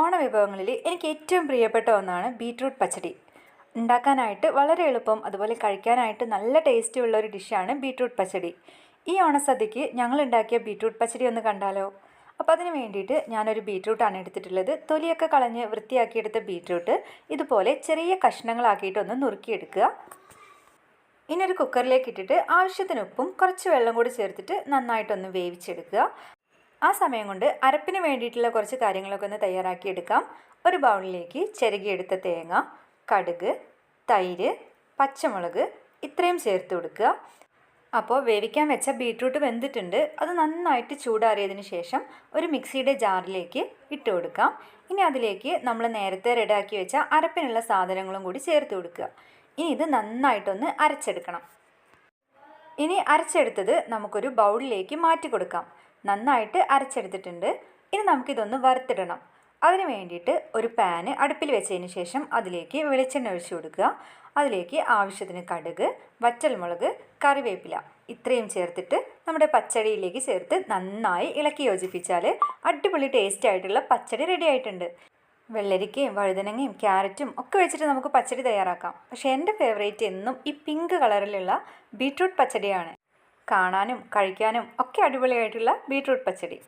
ഓണവിഭവങ്ങളിൽ എനിക്ക് ഏറ്റവും പ്രിയപ്പെട്ട ഒന്നാണ് ബീട്രൂട്ട് പച്ചടി. ഉണ്ടാക്കാനായിട്ട് വളരെ എളുപ്പം അതുപോലെ കഴിക്കാനായിട്ട് നല്ല ടേസ്റ്റി ഉള്ള ഒരു ഡിഷാണ് ബീട്രൂട്ട് പച്ചടി. ഈ ഓണസദ്യക്ക് ഞങ്ങൾ ഉണ്ടാക്കിയ ബീട്രൂട്ട് പച്ചടി ഒന്ന് കണ്ടാലോ? അപ്പോൾ അതിന് വേണ്ടിയിട്ട് ഞാനൊരു ബീട്രൂട്ടാണ് എടുത്തിട്ടുള്ളത്. തൊലിയൊക്കെ കളഞ്ഞ് വൃത്തിയാക്കിയെടുത്ത ബീട്രൂട്ട് ഇതുപോലെ ചെറിയ കഷ്ണങ്ങളാക്കിയിട്ടൊന്ന് നുറുക്കിയെടുക്കുക. ഇനി ഒരു കുക്കറിലേക്ക് ഇട്ടിട്ട് ആവശ്യത്തിന് ഉപ്പും കുറച്ച് വെള്ളം കൂടി ചേർത്തിട്ട് നന്നായിട്ടൊന്ന് വേവിച്ചെടുക്കുക. ആ സമയം കൊണ്ട് അരപ്പിന് വേണ്ടിയിട്ടുള്ള കുറച്ച് കാര്യങ്ങളൊക്കെ ഒന്ന് തയ്യാറാക്കിയെടുക്കാം ഒരു ബൗളിലേക്ക് ചിരകിയെടുത്ത തേങ്ങ കടുക് തൈര് പച്ചമുളക് ഇത്രയും ചേർത്ത് കൊടുക്കുക. അപ്പോൾ വേവിക്കാൻ വെച്ച ബീട്രൂട്ട് വെന്തിട്ടുണ്ട്. അത് നന്നായിട്ട് ചൂടാറിയതിന് ശേഷം ഒരു മിക്സിയുടെ ജാറിലേക്ക് ഇട്ട് കൊടുക്കാം. ഇനി അതിലേക്ക് നമ്മൾ നേരത്തെ റെഡിയാക്കി വെച്ച അരപ്പിനുള്ള സാധനങ്ങളും കൂടി ചേർത്ത് കൊടുക്കുക. ഇനി ഇത് നന്നായിട്ടൊന്ന് അരച്ചെടുക്കണം. ഇനി അരച്ചെടുത്തത് നമുക്കൊരു ബൗളിലേക്ക് മാറ്റി കൊടുക്കാം. നന്നായിട്ട് അരച്ചെടുത്തിട്ടുണ്ട്. ഇനി നമുക്കിതൊന്ന് വറുത്തിടണം. അതിന് വേണ്ടിയിട്ട് ഒരു പാന് അടുപ്പിൽ വെച്ചതിന് ശേഷം അതിലേക്ക് വെളിച്ചെണ്ണ ഒഴിച്ചു കൊടുക്കുക. അതിലേക്ക് ആവശ്യത്തിന് കടുക് വറ്റൽമുളക് കറിവേപ്പില ഇത്രയും ചേർത്തിട്ട് നമ്മുടെ പച്ചടിയിലേക്ക് ചേർത്ത് നന്നായി ഇളക്കി യോജിപ്പിച്ചാൽ അടിപൊളി ടേസ്റ്റ് ആയിട്ടുള്ള പച്ചടി റെഡി ആയിട്ടുണ്ട്. വെള്ളരിക്കയും വഴുതനങ്ങയും ക്യാരറ്റും ഒക്കെ വെച്ചിട്ട് നമുക്ക് പച്ചടി തയ്യാറാക്കാം. പക്ഷേ എന്റെ ഫേവറേറ്റ് എന്നും ഈ പിങ്ക് കളറിലുള്ള ബീട്രൂട്ട് പച്ചടിയാണ്. കാണാനും കഴിക്കാനും ഒക്കെ അടിപൊളിയായിട്ടുള്ള ബീട്രൂട്ട് പച്ചടി.